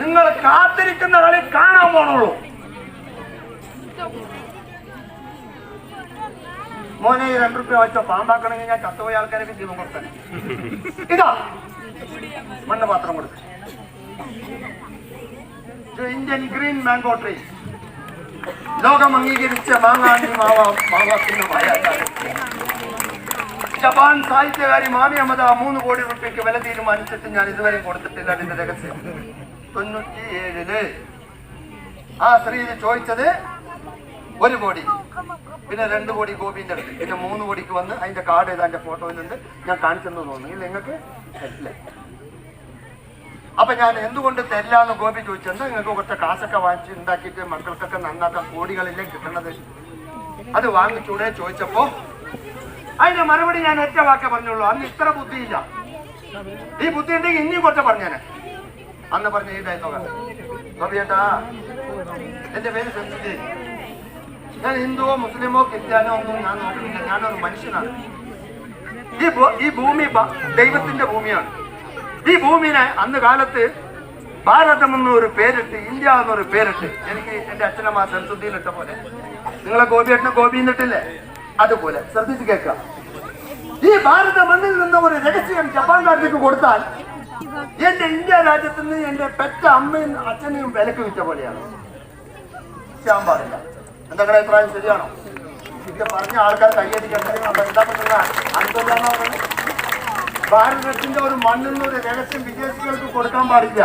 നിങ്ങൾ കാത്തിരിക്കുന്ന കളി കാണാൻ പോണുള്ളൂ. മോനെ ഈ രണ്ടു റുപ്യ വെച്ചോ. പാമ്പാക്കണമെങ്കിൽ ഞാൻ ചത്തുപോയ ആൾക്കാരെ ജീവൻ കൊടുത്തേ. ഇതാ. മണ്ണ് പാത്രം കൊടുക്കും. ഇന്ത്യൻ ഗ്രീൻ മാംഗോ ട്രീ ലോകം അംഗീകരിച്ച മാങ്ങാണ്ടി മാവ മാവാക്കുന്നമായ ജപ്പാൻ സാഹിത്യകാരി മാമി അമത മൂന്ന് കോടി റുപ്യക്ക് വില തീരുമാനിച്ചിട്ട് ഞാൻ ഇതുവരെ കൊടുത്തിട്ടില്ല അതിന്റെ രഹസ്യം. തൊണ്ണൂറ്റി ഏഴിൽ ആ സ്ത്രീ ചോദിച്ചത് ഒരു കോടി. പിന്നെ രണ്ട് കോടി ഗോപിന്റെ അടുത്ത്. പിന്നെ മൂന്ന് കോടിക്ക് വന്ന് അതിന്റെ കാർഡ് ഏതാ എന്റെ ഫോട്ടോയിലുണ്ട് ഞാൻ കാണിച്ചെന്ന് തോന്നുന്നു. നിങ്ങൾക്ക് തരില്ല അപ്പൊ ഞാൻ എന്തുകൊണ്ട് തരില്ലാന്ന് ഗോപി ചോദിച്ചെന്ന് നിങ്ങൾക്ക് കുറച്ച് കാശൊക്കെ വാങ്ങിച്ച് ഉണ്ടാക്കിയിട്ട് മക്കൾക്കൊക്കെ നന്നാക്കാൻ കോടികളില്ലേ കിട്ടണത്? അത് വാങ്ങിച്ചൂടെ ചോദിച്ചപ്പോ അതിന്റെ മറുപടി ഞാൻ ഒറ്റ വാക്കേ പറഞ്ഞുള്ളൂ. അന്ന് ഇത്ര ബുദ്ധിയില്ല. ഈ ബുദ്ധി ഉണ്ടെങ്കിൽ ഇനിയും കുറച്ച് പറഞ്ഞേനെ. അന്ന് പറഞ്ഞ ഗോപിയേട്ടാ എന്റെ പേര് ഞാൻ ഹിന്ദുവോ മുസ്ലിമോ ക്രിസ്ത്യാനോ ഒന്നും ഞാൻ നോക്കുന്നില്ല. ഞാനൊരു മനുഷ്യനാണ്. ഈ ഈ ഭൂമി ദൈവത്തിന്റെ ഭൂമിയാണ്. ഈ ഭൂമിനെ അന്ന് കാലത്ത് ഭാരതം എന്നൊരു പേരിട്ട് ഇന്ത്യ എന്നൊരു പേരിട്ട് എനിക്ക് എന്റെ അച്ഛനമ്മ സെൻസുദ്ദീൻ ഇട്ട പോലെ. നിങ്ങളെ ഗോപിയേട്ടനെ ഗോപി എന്നിട്ടില്ലേ? അതുപോലെ. ശ്രദ്ധിച്ച് കേൾക്കാം ഈ ഭാരത മണ്ണിൽ നിന്ന് ഒരു രഹസ്യം ജപ്പാൻകാർക്ക് കൊടുത്താൽ എന്റെ ഇന്ത്യ രാജ്യത്ത് നിന്ന് എന്റെ പെറ്റ അമ്മയും അച്ഛനെയും വിലക്ക് വിറ്റ പോലെയാണ്. ചെയ്യാൻ പാടില്ല. എന്താ നിങ്ങളുടെ അഭിപ്രായം ശരിയാണോ? ഇത് പറഞ്ഞ ആൾക്കാർ കൈയടിക്കണ്ടേ അപ്പൊ എന്താ ഭാരതത്തിന്റെ ഒരു മണ്ണിൽ നിന്ന് ഒരു രഹസ്യം വിദേശികൾക്ക് കൊടുക്കാൻ പാടില്ല.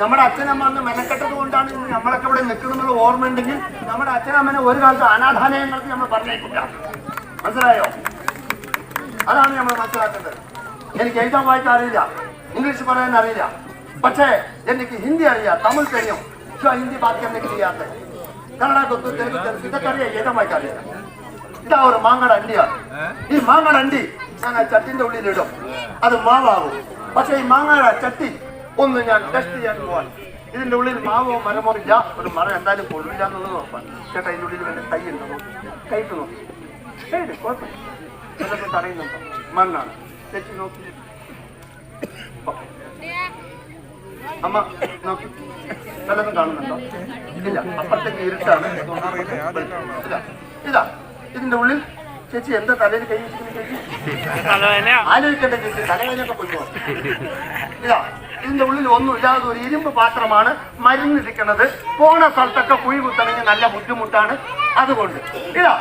നമ്മുടെ അച്ഛനമ്മ അന്ന് മെനക്കെട്ടത് കൊണ്ടാണ് ഇന്ന് നമ്മളൊക്കെ ഇവിടെ നിൽക്കണമെന്നുള്ള ഓർമ്മ ഉണ്ടെങ്കിൽ നമ്മുടെ അച്ഛനമ്മനെ ഒരു കാലത്ത് അനാഥാലയങ്ങൾക്ക് നമ്മൾ പറഞ്ഞേക്കില്ല. മനസ്സിലായോ? അതാണ് നമ്മൾ മനസ്സിലാക്കേണ്ടത്. എനിക്ക് എഴുതാൻ വായിക്കാൻ അറിയില്ല. ഇംഗ്ലീഷ് പറയാൻ അറിയില്ല പക്ഷേ എനിക്ക് ഹിന്ദി അറിയാം തമിഴ് കഴിയും പക്ഷേ ഹിന്ദി ബാക്കി എനിക്ക് ചെയ്യാത്ത കന്നഡ ಗೊತ್ತು ತೆಲುಗು తెలుసు ഇതൊക്കെ അറിയാം എഴുതാൻ വായിക്കാൻ അറിയില്ല ഇതാ ഒരു മാങ്ങയുടെ അണ്ടിയാണ് ഈ മാങ്ങയുടെ അണ്ടി ഞാൻ ആ ചട്ടിന്റെ ഉള്ളിൽ ഇടും അത് മാവാകും പക്ഷേ ഈ മാങ്ങയുടെ ചട്ടി ഒന്ന് ഞാൻ ടെസ്റ്റ് ചെയ്യാൻ പോവാൻ ഇതിന്റെ ഉള്ളിൽ മാവോ മരമോ ഇല്ല ഒരു മരം എന്തായാലും കൊള്ളില്ല എന്നുള്ളത് ഉറപ്പാണ് ചേട്ടാ ഇതിന്റെ ഉള്ളിൽ വല്ല കൈ ഉണ്ടോ കൈട്ട് നോക്കി ഏയ് കുഴപ്പമില്ല ഇതൊക്കെ തടയുന്നുണ്ടോ മണ്ണാണ് തെറ്റി നോക്കി ഓ. അമ്മ നോക്കി. വല്ലതും കാണുന്നുണ്ടോ? ഇല്ല. അപ്പുറത്തേക്ക് ഇരുട്ടാണ്. ഇതാ. ഇതാ. ഇതിന്റെ ഉള്ളിൽ ചേച്ചി എന്താ തലയിൽ കൈ ആലോചിക്കണ്ട ചേച്ചി? ആലോചിക്കേണ്ട ചേച്ചി. തലവേദനയൊക്കെ പോയി ഇതാ. ഇതിന്റെ ഉള്ളിൽ ഒന്നും ഇല്ലാതെ ഒരു ഇരുമ്പ് പാത്രമാണ് മരുന്നിരിക്കുന്നത്. പോണ സ്ഥലത്തൊക്കെ കുഴി കുത്തണമെങ്കിൽ നല്ല ബുദ്ധിമുട്ടാണ്. അതുകൊണ്ട്. ഇതാ.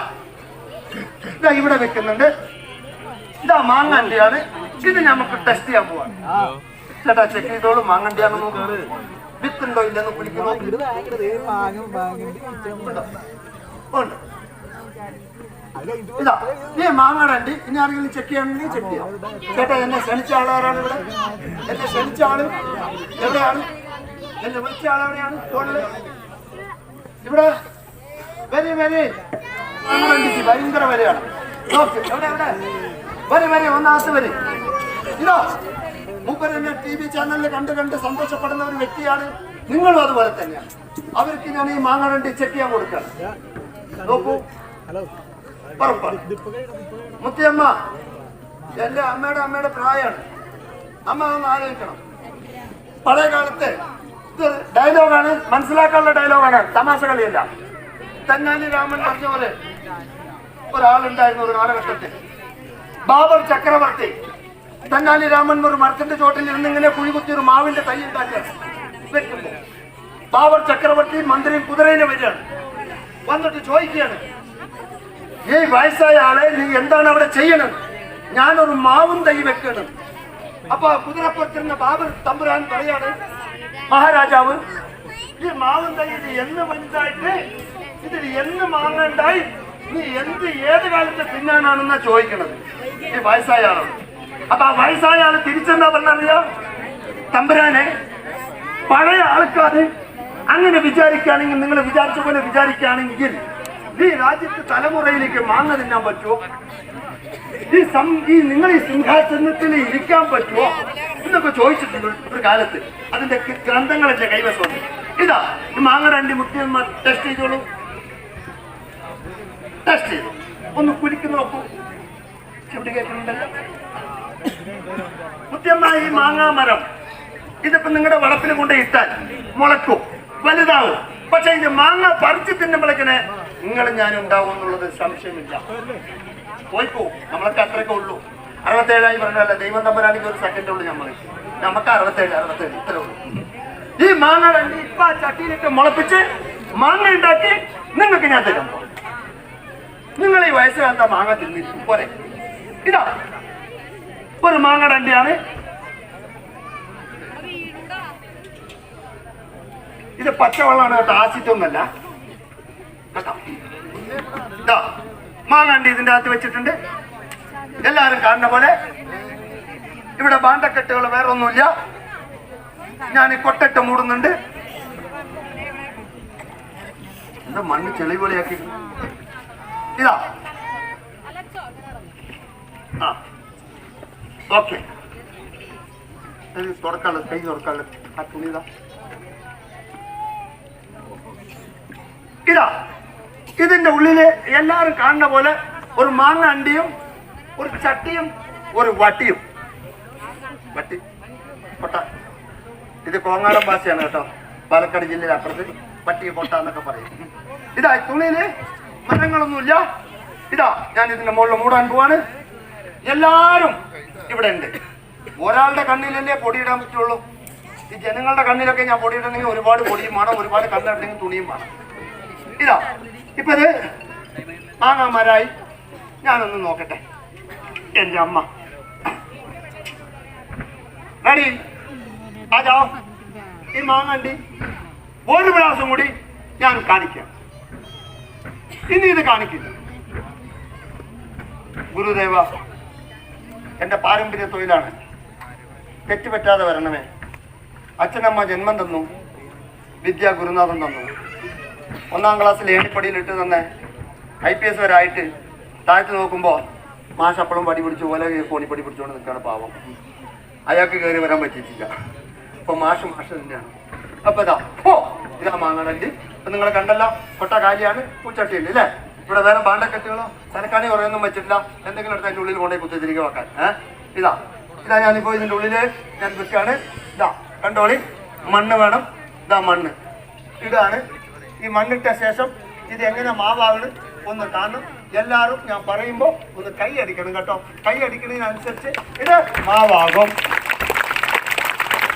ഇതാ ഇവിടെ വെക്കുന്നുണ്ട്. ഇതാ മാങ്ങണ്ടിയാണ് ഇത് നമുക്ക് ടെസ്റ്റ് ചെയ്യാൻ പോവാ. ചേട്ടാ ചെക്ക് ചെയ്തോളൂ മാങ്ങണ്ടിയാണെന്ന് നോക്കുന്നത് വിത്തുണ്ടോ ഇല്ലെന്ന് കുളിക്കുന്നു ഉണ്ടോ? ഉണ്ട് ഇതാ നീ മാങ്ങടണ്ടി ഇനി ആരെങ്കിലും ചെക്ക് ചെയ്യണമെങ്കിൽ ചെക്ക് ചെയ്യാം. ചേട്ടാ എന്നെ ക്ഷണിച്ച ആളാരാണ് ഇവിടെ? എന്നെ ക്ഷണിച്ച ആൾ എവിടെയാണ്? എന്നെ വിളിച്ച ആളെവിടെയാണ് ഫോണിൽ. ഇവിടെ. വരി വരി. ഭയങ്കര വിലയാണ്. നോക്ക് എവിടെ എവിടെ? വരി വരെ ഒന്നാമത്തെ വരെ. ഇതോ മൂപ്പര് എന്നെ ടി വി ചാനലിൽ കണ്ട് കണ്ട് സന്തോഷപ്പെടുന്ന ഒരു വ്യക്തിയാണ് നിങ്ങളും അതുപോലെ തന്നെയാണ്. അവർക്ക് ഞാൻ ഈ മാങ്ങടണ്ടി ചെക്ക് ചെയ്യാൻ കൊടുക്കണം. നോക്കൂ. മുത്തിയമ്മ എന്റെ അമ്മയുടെ അമ്മയുടെ പ്രായമാണ്. അമ്മ ഒന്ന് ആലോചിക്കണം. പഴയ കാലത്തെ ഇത് ഡയലോഗാണ് മനസ്സിലാക്കാനുള്ള ഡയലോഗാണ് തമാശ കളിയല്ല. തെന്നാലി രാമൻ പറഞ്ഞ പോലെ ഒരാളുണ്ടായിരുന്നു ഒരു കാലഘട്ടത്തിൽ. ബാബർ ചക്രവർത്തി. തന്നാലി രാമൻ ഒരു മരത്തിന്റെ ചോട്ടിൽ ഇരുന്ന് ഇങ്ങനെ കുഴികുത്തി ഒരു മാവിന്റെ തൈ ബാബർ ചക്രവർത്തി മന്ത്രിയും കുതിരേനെ വരികയാണ്. വന്നിട്ട് ചോദിക്കുകയാണ് ഈ വയസ്സായ ആളെ നീ എന്താണ് അവിടെ ചെയ്യണത്? ഞാനൊരു മാവും തൈ വെക്കണം. അപ്പൊ കുതിരപ്പുറത്തിരുന്ന ബാബർ തമ്പുരാൻ പറയാണ് മഹാരാജാവ് ഈ മാവും തൈ ഇത് എന്ന് വലുതായിട്ട് ഇതിൽ എന്ന് മാങ്ങണ്ടായി നീ എന്ത് ഏത് കാലത്ത് തിന്നാനാണെന്നാ ചോദിക്കണത്? ഈ വയസ്സായ ആളാണ് അപ്പൊ ആ വയസ്സായ ആൾ തിരിച്ചെന്താ പറഞ്ഞറിയോ? തമ്പുരാനെ പഴയ ആൾക്കാർ അങ്ങനെ വിചാരിക്കുകയാണെങ്കിൽ നിങ്ങൾ വിചാരിച്ച പോലെ വിചാരിക്കുകയാണെങ്കിൽ ഈ രാജ്യത്ത് തലമുറയിലേക്ക് മാങ്ങ തിന്നാൻ പറ്റുമോ ഈ സം ഈ നിങ്ങൾ ഈ സിംഹാസനത്തിൽ ഇരിക്കാൻ പറ്റുമോ എന്നൊക്കെ ചോദിച്ചിട്ടുണ്ട് ഒരു കാലത്ത്. അതിന്റെ ഗ്രന്ഥങ്ങളെന്റെ കൈവശം കൈവശമുണ്ട് ഇതാ മാങ്ങ രണ്ടി മുട്ടിയമ്മ ടെസ്റ്റ് ചെയ്തോളൂ. ടെസ്റ്റ് ചെയ്തു? ഒന്ന് കുലിക്കുന്ന നോക്കൂ. ചുവട് കേട്ടിട്ടുണ്ടല്ലോ മുത്തിയമ്മ ഈ മാങ്ങാ മരം ഇതിപ്പോ നിങ്ങളുടെ വളപ്പിൽ കൊണ്ട് ഇട്ടാൽ മുളക്കും വലുതാവും. പക്ഷെ ഇത് മാങ്ങ പറിച്ച് തിന്നുമ്പോഴേക്കിനെ നിങ്ങൾ ഞാൻ ഉണ്ടാവും എന്നുള്ളത് സംശയമില്ല. പോയിപ്പോ നമ്മളൊക്കെ അത്രയൊക്കെ ഉള്ളൂ. അറുപത്തേഴായി പറഞ്ഞല്ല ദൈവം തമ്പരാണെങ്കിൽ ഒരു സെക്കൻഡ് ഉള്ളൂ നമ്മൾ നമുക്ക് അറുപത്തേഴ് അറുപത്തേഴ് ഇത്ര ഉള്ളൂ. ഈ മാങ്ങ രണ്ട് ഇപ്പൊ ആ ചട്ടിയിലിട്ട് മുളപ്പിച്ച് മാങ്ങ ഉണ്ടാക്കി നിങ്ങൾക്ക് ഞാൻ തരാം. നിങ്ങൾ ഈ വയസ്സുകാലത്ത് മാങ്ങ തിന്നിരിക്കും പോരെ. ഇതാ. ഒരു മാങ്ങടണ്ടിയാണ് ഇത് പച്ചവെള്ളമാണ് കേട്ടോ ആസിറ്റൊന്നല്ല ഇതാ മാങ്ങണ്ടി ഇതിന്റെ അകത്ത് വെച്ചിട്ടുണ്ട്. എല്ലാരും കാണുന്ന പോലെ. ഇവിടെ ബാണ്ടക്കെട്ടുകൾ വേറെ ഒന്നുമില്ല. ഞാൻ കൊട്ടട്ട് മൂടുന്നുണ്ട്. എന്താ മണ്ണ് ചെളി ഇതാ. ഓക്കെ. തുറക്കാൾ കൈ തുറക്കാൾ ആ തുണി ഇതാ. ഇതാ. ഇതിന്റെ ഉള്ളിൽ എല്ലാവരും കാണുന്ന പോലെ ഒരു മാങ്ങ അണ്ടിയും ഒരു ചട്ടിയും ഒരു വട്ടിയും. വട്ടി. കൊട്ട ഇത് കോങ്ങാടൻ ഭാഷയാണ് കേട്ടോ. പാലക്കാട് ജില്ലയിൽ അപ്പുറത്ത് വട്ടി കൊട്ട എന്നൊക്കെ പറയും. ഇതാ തുണിയിൽ മരങ്ങളൊന്നുമില്ല. ഇതാ ഞാൻ ഇതിന്റെ മുകളിൽ മൂടാൻ പോവാണ്. എല്ലാരും ഇവിടെ ഉണ്ട്. ഒരാളുടെ കണ്ണിലല്ലേ പൊടിയിടാൻ പറ്റുള്ളൂ? ഈ ജനങ്ങളുടെ കണ്ണിലൊക്കെ ഞാൻ പൊടിയിടണമെങ്കിൽ ഒരുപാട് പൊടിയും വേണം ഒരുപാട് കണ്ണിടണമെങ്കിൽ തുണിയും വേണം. ഇതാ ഇപ്പൊ ഇത് മാങ്ങാമാരായി. ഞാനൊന്ന് നോക്കട്ടെ. എന്റെ അമ്മ. റെഡി അതാ ഈ മാങ്ങണ്ടി ഒരു പ്രാവശ്യം കൂടി ഞാൻ കാണിക്കാം. ഇനി ഇത് കാണിക്കില്ല. ഗുരുദേവ എന്റെ പാരമ്പര്യ തൊഴിലാണ്. തെറ്റുപറ്റാതെ വരണമേ. അച്ഛനമ്മ ജന്മം തന്നു. വിദ്യ ഗുരുനാഥൻ തന്നു. ഒന്നാം ക്ലാസ്സിൽ ഏണിപ്പടിയിൽ ഇട്ട് തന്നെ ഐ പി എസ് വരായിട്ട് താഴ്ത്ത് നോക്കുമ്പോൾ മാഷ് അപ്പളും പടി പിടിച്ച് പോലെ കോണിപ്പടി പിടിച്ചുകൊണ്ട് നിൽക്കുകയാണ് പാവം. അയാൾക്ക് കയറി വരാൻ പറ്റിയിട്ടില്ല. അപ്പൊ മാഷ് മാഷ് തന്നെയാണ്. അപ്പൊ ഇതാ ഓ ഇതാ മാങ്ങാടി അപ്പം നിങ്ങളെ കണ്ടല്ലോ കൊട്ട കാലിയാണ് പൂച്ചട്ടിയുണ്ട് അല്ലേ ഇവിടെ വേറെ ബാണ്ടക്കെട്ടുകളോ തനക്കാണി കുറയൊന്നും വെച്ചിട്ടില്ല. എന്തെങ്കിലും എടുത്ത് അതിന്റെ ഉള്ളിൽ കൊണ്ടേ കുത്തിത്തിരികെ വെക്കാൻ. ഏഹ് ഇതാ. ഇതാ ഞാനിപ്പോ ഇതിന്റെ ഉള്ളിൽ ഞാൻ വെക്കാണ് ഇതാ കണ്ടോളി? മണ്ണ് വേണം. ഇതാ മണ്ണ്. ഇതാണ്. ഈ മണ്ണിട്ട ശേഷം ഇത് എങ്ങനെ മാവാകണം ഒന്ന് കാണും എല്ലാവരും ഞാൻ പറയുമ്പോൾ ഒന്ന് കൈ അടിക്കണം കേട്ടോ. കൈ അടിക്കുന്നതിനനുസരിച്ച് ഇത് മാവാകും.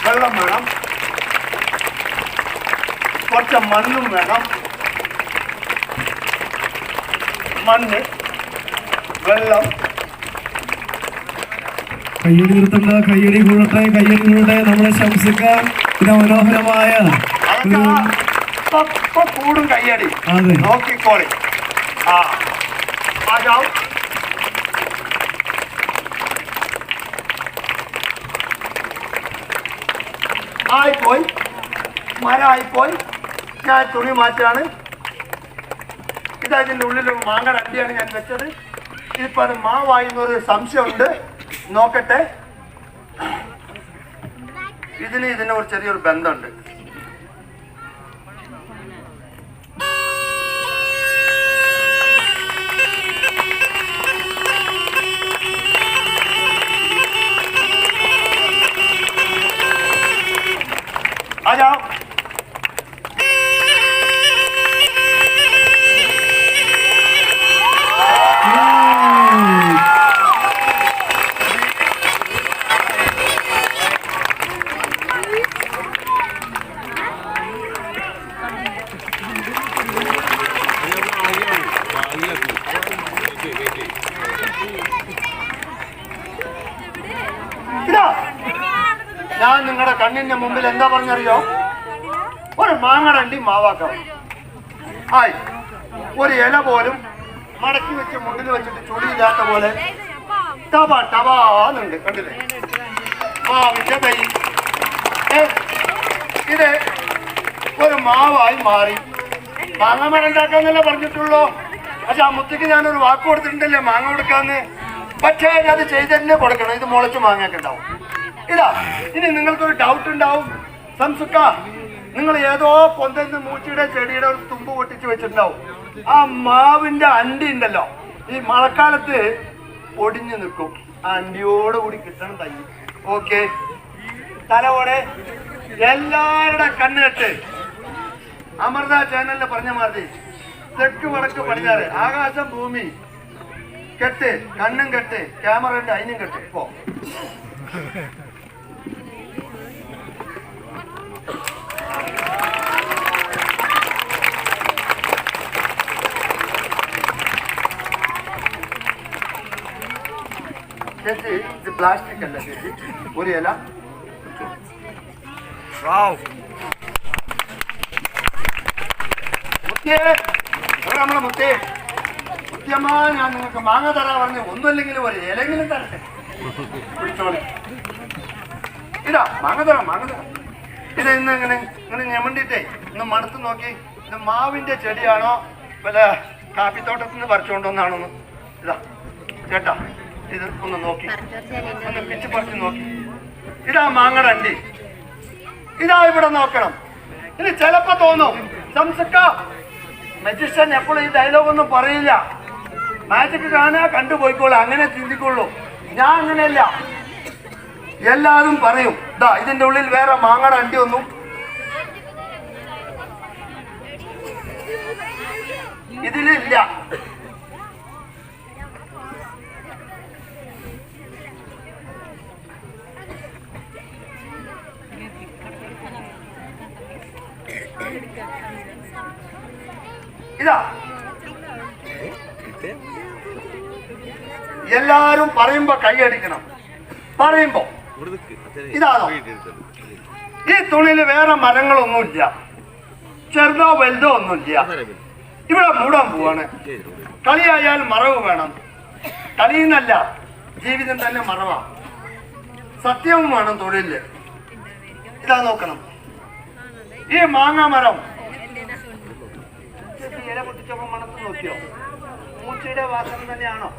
വെള്ളം വേണം. കുറച്ച് മണ്ണും വേണം. മണ്ണ് വെള്ളം. കയ്യടി നിർത്തണ്ട കയ്യടി കൂടട്ടെ കയ്യടി കൂടട്ടെ. നമ്മളെ ശംസിക്കാൻ ഇത് മനോഹരമായ കൂടും കയ്യടി. അതെ. നോക്കിക്കോളി. ആ. ആജാവും ആയിപ്പോയി. മരം ആയിപ്പോയി ഞാൻ തുണി മാറ്റാണ്. ഇതിന്റെ ഉള്ളിൽ മാങ്ങ രണ്ടിയാണ് ഞാൻ വെച്ചത്. ഇപ്പൊ അത് മാവായിരുന്നൊരു സംശയമുണ്ട്. നോക്കട്ടെ. ഇതിന് ഇതിന് ഒരു ചെറിയൊരു ബന്ധമുണ്ട്. കണ്ണിന്റെ മുമ്പിൽ എന്താ പറഞ്ഞറിയോ? ഒരു മാങ്ങടണ്ടി മാവാക്കാം ആയി ഒരു ഇല പോലും മടക്കി വെച്ച് മുണ്ടിൽ വെച്ചിട്ട് ചുടിയില്ലാത്ത പോലെ ടബ ടബാന്നുണ്ട് കണ്ടില്ലേ? മാവിന്റെ ഇത് ഒരു മാവായി മാറി. മാങ്ങ ഉണ്ടാക്കാന്നല്ലേ പറഞ്ഞിട്ടുള്ളൂ? പക്ഷെ ആ മുത്തക്ക് ഞാനൊരു വാക്ക് കൊടുത്തിട്ടുണ്ടല്ലേ മാങ്ങ കൊടുക്കാന്ന്? പക്ഷേ അത് ചെയ്തന്നെ കൊടുക്കണം. ഇത് മുളച്ച് മാങ്ങയൊക്കെ ഉണ്ടാവും. ഇതാ ഇനി നിങ്ങൾക്കൊരു ഡൗട്ട് ഉണ്ടാവും. സംസുക്ക നിങ്ങൾ ഏതോ പൊന്തന്ന് മൂച്ചിയുടെ ചെടിയുടെ ഒരു തുമ്പ് പൊട്ടിച്ച് വെച്ചിട്ടുണ്ടാവും. ആ മാവിന്റെ അണ്ടി ഉണ്ടല്ലോ. ഈ മഴക്കാലത്ത് ഒടിഞ്ഞു നിൽക്കും. ആ അണ്ടിയോടുകൂടി കിട്ടണം തൈ. ഓക്കെ. തലവോടെ എല്ലാവരുടെ കണ്ണിട്ട് അമൃത ചാനലിൽ പറഞ്ഞ മാതിരി തെക്ക് വടക്ക് പടിഞ്ഞാറ് ആകാശം ഭൂമി കെട്ട് കണ്ണും കെട്ട് ക്യാമറ ഉണ്ട് അതിനും കെട്ട്. ഇപ്പോ ചേച്ചി ഇത് പ്ലാസ്റ്റിക് അല്ല ചേച്ചി? ഒരു ഇല. നമ്മളെ മുത്തേ? മുത്തിയമ്മ ഞാൻ നിങ്ങൾക്ക് മാങ്ങ തരാ പറഞ്ഞു ഒന്നുമില്ലെങ്കിലും ഒരു ഇലെങ്കിലും തരട്ടെ. പിടിച്ചോളി ഇതാ മാങ്ങ തരാം മാങ്ങ തരാം. ഇത് ഇന്ന് ഇങ്ങനെ ഇങ്ങനെ ഞമണ്ടിട്ടേ ഇന്ന് മണത്ത് നോക്കി ഇത് മാവിന്റെ ചെടിയാണോ വല്ല കാപ്പിത്തോട്ടത്തിൽ നിന്ന് പറിച്ചുകൊണ്ടുവന്നാണോ ഇതാ ചേട്ടാ ഇത് ഒന്ന് നോക്കി. ഒന്ന് പിച്ച് പറിച്ച് നോക്കി. ഇതാ മാങ്ങട അണ്ടി. ഇതാ ഇവിടെ നോക്കണം. ഇനി ചിലപ്പോ തോന്നും സംസക്ക മജിഷ്യൻ എപ്പോഴും ഈ ഡയലോഗ് ഒന്നും പറയില്ല. മാജിക് കാണാ കണ്ടുപോയിക്കോളൂ അങ്ങനെ ചിന്തിക്കുള്ളൂ. ഞാൻ അങ്ങനെയല്ല. എല്ലാവരും പറയും ഇതാ ഇതിന്റെ ഉള്ളിൽ വേറെ മാങ്ങയുടെ അണ്ടി ഒന്നും ഇതിലില്ല. ഇതാ. എല്ലാരും പറയുമ്പോ കൈയടിക്കണം. പറയുമ്പോ ഇതാണോ? ഈ തുണിയിൽ വേറെ മരങ്ങളൊന്നുമില്ല. ചെറുതോ വലുതോ ഒന്നുമില്ല. ഇവിടെ മൂടാൻ പോവാണ്. കളിയായാൽ മറവ് വേണം. കളിയെന്നല്ല ജീവിതം തന്നെ മറവാ. സത്യവും വേണം തൊഴിൽ ഇതാ നോക്കണം. ഈ മാങ്ങ മരം. ചേച്ചി ഇല പൊട്ടിച്ചപ്പോ മണത്ത് നോക്കിയോ? മൂച്ചയുടെ വാസന തന്നെയാണോ?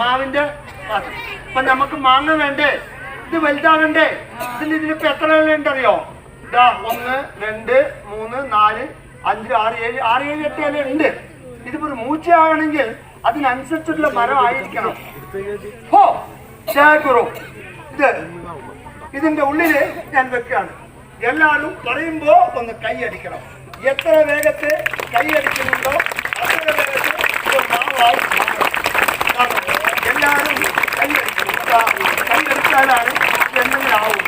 മാവിന്റെ വാസന. അപ്പൊ നമുക്ക് മാങ്ങ വേണ്ടേ? ഇത് വലുതാകണ്ടേ? ഇതിന് ഇതിനിപ്പോ എത്ര ഉണ്ടറിയോ ഇതാ ഒന്ന് രണ്ട് മൂന്ന് നാല് അഞ്ച് ആറ് ഏഴ് ആറ് ഏഴ് എട്ട് ഇല ഉണ്ട്. ഇതിപ്പോ ഒരു മൂച്ചയാണെങ്കിൽ അതിനനുസരിച്ചിട്ടുള്ള മരം ആയിരിക്കണം. ഹോ ശേഖറു ഇത് ഇതിന്റെ ഉള്ളിൽ ഞാൻ വെക്കുകയാണ്. എല്ലാവരും പറയുമ്പോ ഒന്ന് കൈയടിക്കണം എത്ര വേഗത്തിൽ കൈയടിക്കുന്നുണ്ടോ അത്ര വേഗത്തിൽ എല്ലാവരും കൈയടിക്കണം അതാ, കൈയടിച്ചാലാണ് എന്തെങ്കിലും ആവും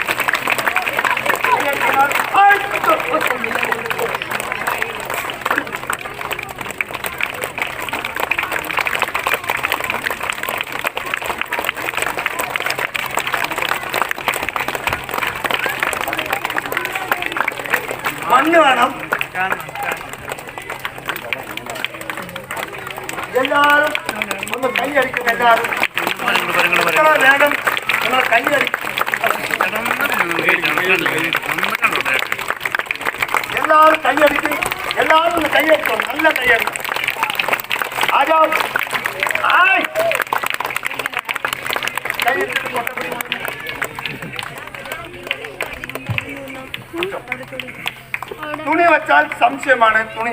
കൈയടിച്ചാൽ മണ്ണ് വേണം എല്ലാവരും ഒന്ന് കൈയടിക്കും എല്ലാവരും എത്ര വേണം നിങ്ങൾ കൈയടിക്കും എല്ലാവരും കൈയടിക്കും എല്ലാവരും ഒന്ന് കൈയടിക്കും നല്ല കൈയടിക്കും ആജോ ആയ് കൈയടിച്ചിട്ട് കൊട്ടപ്പിടി തുണി വെച്ചാൽ സംശയമാണ് തുണി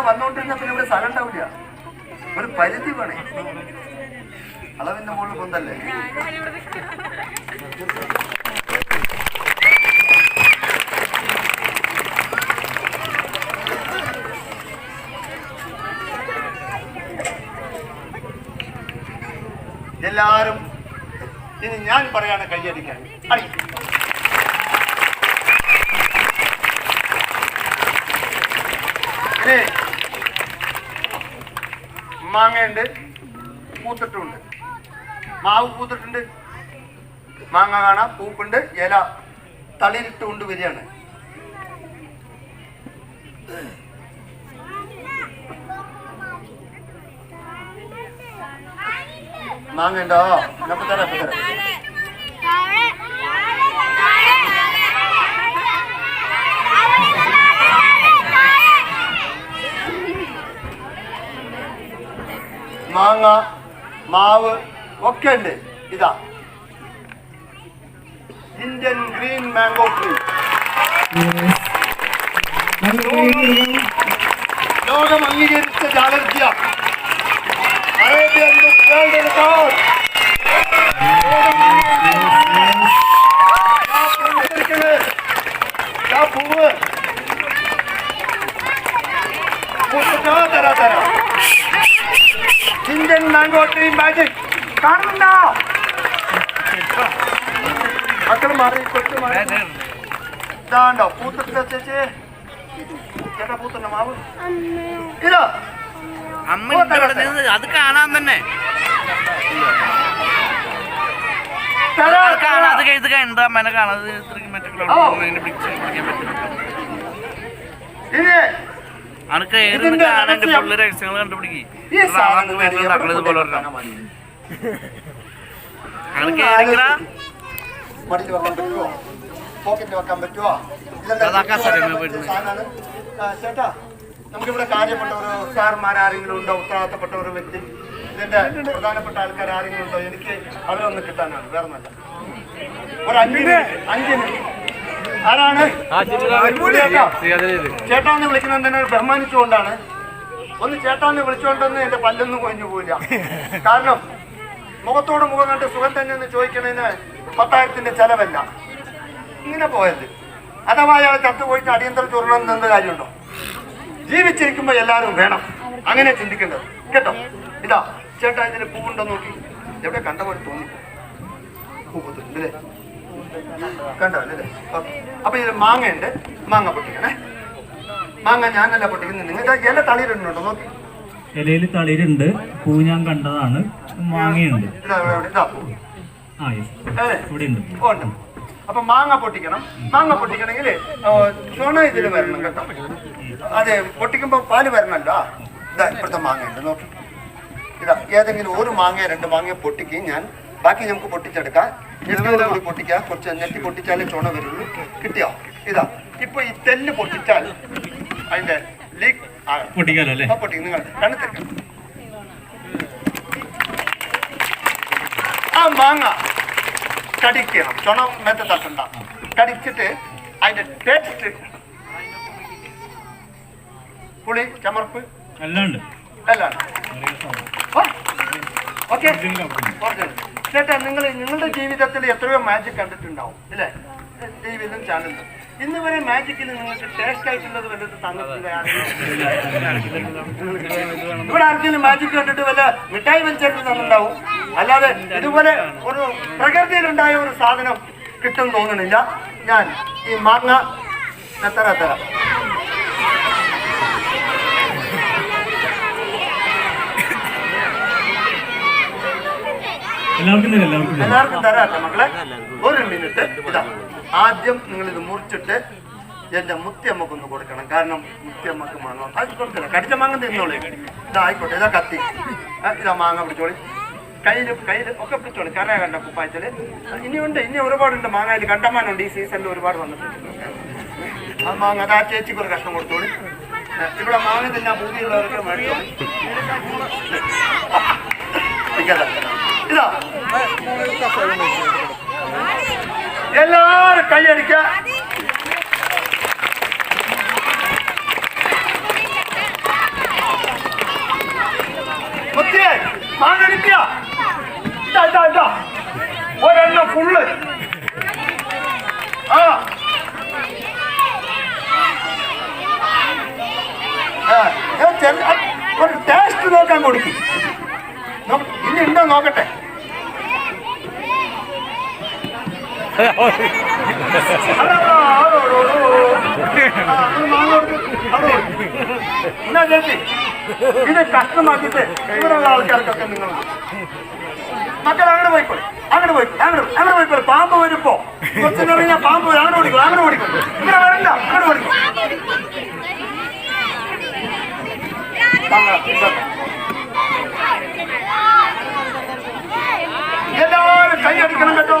പൊന്തിക്കുന്നതിനനുസരിച്ച് നീ ഇങ്ങനെ വന്നോണ്ടിരുന്ന പിന്നെ ഇവിടെ സ്ഥലം ഉണ്ടാവില്ല. ഒരു പരിധി വേണേ. അളവിന്റെ മുകളിൽ പൊന്തല്ലേ? എല്ലാരും ഇനി ഞാൻ പറയാണ് കൈയടിക്കാൻ അടിക്കും മാങ്ങയുണ്ട് പൂത്തിട്ടുണ്ട്. മാവ് പൂത്തിട്ടുണ്ട് മാങ്ങ കാണാം പൂപ്പുണ്ട് ഇല തളിരിട്ട് കൊണ്ട് വരികയാണ്. മാങ്ങ ഉണ്ടോ അപ്പൊ തരാം അപ്പൊ തരാം. മാങ്ങ മാവ് ഒക്കെ ഉണ്ട്. ഇതാ. ഇന്ത്യൻ ഗ്രീൻ മാംഗോ ട്രീ ലോകം അംഗീകരിച്ച ജാലർജ്യ അറേബ്യൻ വേൾഡ് റെക്കോർഡ്. പൂവ്. തരാ തരാ. ഇന്ത്യൻ ട്രീ മാജിക് കാണുന്നുണ്ടോ? മക്കൾ മാറി കൊച്ചു മാറി. ഇതാണ്ടോ പൂത്തിട്ടോ ചേച്ചി? ചേട്ടാ പൂത്തുണ്ടോ മാവ്? ഇതോ? അമ്മ അത് കാണാൻ തന്നെ. തരാ, അത് കാണാം എന്താ കണ്ടാ അമ്മേനെ കാണാതെ ഇത്രയ്ക്ക് മറ്റേ പിടിച്ച് പിടിക്കാൻ പറ്റും കാണാൻ രഹസ്യങ്ങൾ കണ്ടുപിടിക്കും. മടിയിൽ വെക്കാൻ പറ്റുമോ പോക്കറ്റിൽ വെക്കാൻ പറ്റുമോ അതാ കസേരയിൽ പോയിരുന്ന്. സാധനമാണ്. ആ, ചേട്ടാ നമുക്കിവിടെ കാര്യപ്പെട്ട ഒരു സാർമാർ ആരെങ്കിലും ഉണ്ടോ ഉത്തരവാദിത്തപ്പെട്ട ഒരു വ്യക്തി? ഇതിന്റെ പ്രധാനപ്പെട്ട ആൾക്കാർ ആരെങ്കിലും ഉണ്ടോ എനിക്ക് അവരൊന്ന് കിട്ടാനാണ്. വേറെ നല്ല ഒരു അഞ്ചിന് അഞ്ചിന് ആരാണ്? ചേട്ടാ ചേട്ടാ എന്ന് വിളിക്കുന്നത് തന്നെ ബഹുമാനിച്ചുകൊണ്ടാണ്. ഒന്ന് ചേട്ടാന്ന് വിളിച്ചോണ്ടെന്ന് എന്റെ പല്ലൊന്നും കൊഞ്ഞു പോയില്ല കാരണം മുഖത്തോട് മുഖം കണ്ട് സുഖം തന്നെ എന്ന് ചോദിക്കണതിന് പത്തായിരത്തിന്റെ ചെലവല്ല. ഇങ്ങനെ പോയത്. അഥവാ അയാൾ ചത്തുപോയിട്ട് അടിയന്തര ചുരുണം എന്ത് കാര്യമുണ്ടോ? ജീവിച്ചിരിക്കുമ്പോൾ എല്ലാവരും വേണം. അങ്ങനെ ചിന്തിക്കേണ്ടത്. കേട്ടോ? ഇതാ ചേട്ടാ ഇതിന് പൂവുണ്ടോ നോക്കി. എവിടെ കണ്ട പോലെ തോന്നി. കണ്ടല്ലേ കണ്ടോ? അല്ലേ? അപ്പൊ ഇതിൽ മാങ്ങയുണ്ട്. മാങ്ങ പൊട്ടിക്കണേ. മാങ്ങ ഞാനല്ല പൊട്ടിക്കുന്നത്. നിങ്ങൾ ഇല തളിയിടുന്നുണ്ടോ നോക്കി. ഇലയിൽ തളിരുണ്ട്. പൂ ഞാൻ കണ്ടതാണ്. മാങ്ങയുണ്ട്. അപ്പൊ മാങ്ങ പൊട്ടിക്കണം. മാങ്ങ പൊട്ടിക്കണമെങ്കിൽ ചുണ ഇതിൽ വരണം കേട്ടോ. അതെ പൊട്ടിക്കുമ്പോ പാൽ വരണല്ലോ. ഇതാ ഇപ്പോഴത്തെ മാങ്ങ ഉണ്ട് നോക്കി. ഇതാ ഏതെങ്കിലും ഒരു മാങ്ങ രണ്ട് മാങ്ങ പൊട്ടിക്കുകയും ഞാൻ ബാക്കി നമുക്ക് പൊട്ടിച്ചെടുക്കാം. നെറ്റിയോട് കൂടി പൊട്ടിക്കാം. കുറച്ച് നെറ്റി പൊട്ടിച്ചാലേ ചുണ വരുള്ളൂ. കിട്ടിയോ? ഇതാ ഇപ്പൊ ഈ തെല്ല് പൊട്ടിച്ചാൽ അതിന്റെ ലീക്ക് പൊട്ടിക്കാലോ അല്ലേ? പൊട്ടിക്കും. നിങ്ങൾ കണ്ണു ആ മാങ്ങ കടിക്കണം. ചുണ മെത്ത തട്ടണ്ട. കടിച്ചിട്ട് അതിന്റെ ടേസ്റ്റ് പുളി ചമർപ്പ്. എല്ലാം ഉണ്ട് എല്ലാം ഓക്കെ. ചേട്ടാ നിങ്ങൾ നിങ്ങളുടെ ജീവിതത്തിൽ എത്രയോ മാജിക് കണ്ടിട്ടുണ്ടാവും അല്ലേ? ടി വിയിലും ചാനലിലും ഇന്ന് വരെ മാജിക്കിൽ നിങ്ങൾക്ക് ടേസ്റ്റ് ആയിട്ടുള്ളത് വല്ലത് തന്നിട്ടില്ല ഇവിടെ ആർക്കെങ്കിലും മാജിക് കണ്ടിട്ട് വല്ല മിഠായി വലിച്ചേർത്ത് തന്നിട്ടുണ്ടാവും. അല്ലാതെ ഇതുപോലെ ഒരു പ്രകൃതിയിലുണ്ടായ ഒരു സാധനം കിട്ടും തോന്നണില്ല. ഞാൻ ഈ മാങ്ങ എത്ര തരാം തരാം. എല്ലാവർക്കും തരാം മക്കളെ. ഒരു മിനിറ്റ് ഇതാ. ആദ്യം നിങ്ങൾ ഇത് മുറിച്ചിട്ട് എന്റെ മുത്തിയമ്മക്കൊന്ന് കൊടുക്കണം. കാരണം മുത്തിയമ്മക്ക് മാങ്ങ അത് കൊടുക്കില്ല കടിച്ച മാങ്ങ തിന്നോളൂ. ഇതാ ആയിക്കോട്ടെ ഇതാ കത്തി. ഇതാ മാങ്ങ പിടിച്ചോളി. കയ്യിൽ കയ്യിൽ ഒക്കെ പിടിച്ചോളി. കറ കണ്ട കുപ്പായത്തിൽ. ഇനിയുണ്ട് ഇനി ഒരുപാടുണ്ട് മാങ്ങയിൽ കണ്ടമാനുണ്ട്. ഈ സീസണിൽ ഒരുപാട് വന്നിട്ടുണ്ട്. ആ മാങ്ങ അതാ ചേച്ചിക്ക് ഒരു കഷ്ണം കൊടുത്തോളി. ആ, ഇവിടെ മാങ്ങ തിന്നാൻ പൂതിയുള്ളവർക്ക് മേടിച്ചോളി. ഇതാ. ഇതാ എല്ലാരും കൈയടിക്ക മുത്തിയെ മാങ്ങടിക്ക ഇതാ ഇതാ ഇതാ ഒരെണ്ണം ഫുള്ള് ആ ആ, ഞാൻ ചെല്ല- ഒരു ടേസ്റ്റ് നോക്കാൻ കൊടുക്കും. ഇനി ഉണ്ടോ നോക്കട്ടെ? എന്നാ ചേച്ചി ഇത് കഷ്ടമാക്കിയിട്ട് ഇവിടെയുള്ള ആൾക്കാർക്കൊക്കെ നിങ്ങൾ മക്കൾ അങ്ങനെ പോയിക്കോളെ അങ്ങനെ പോയി അങ്ങനെ അങ്ങനെ പോയിക്കോളെ പാമ്പ് വരുമ്പോ കൊച്ചിനറി ഞാൻ പാമ്പ് വരും അങ്ങനെ ഓടിക്കോ അങ്ങനെ ഓടിക്കോ ഇങ്ങനെ വരണ്ട അങ്ങനെ ഓടിക്കോ എല്ലാവരും കൈ അടിക്കണം കേട്ടോ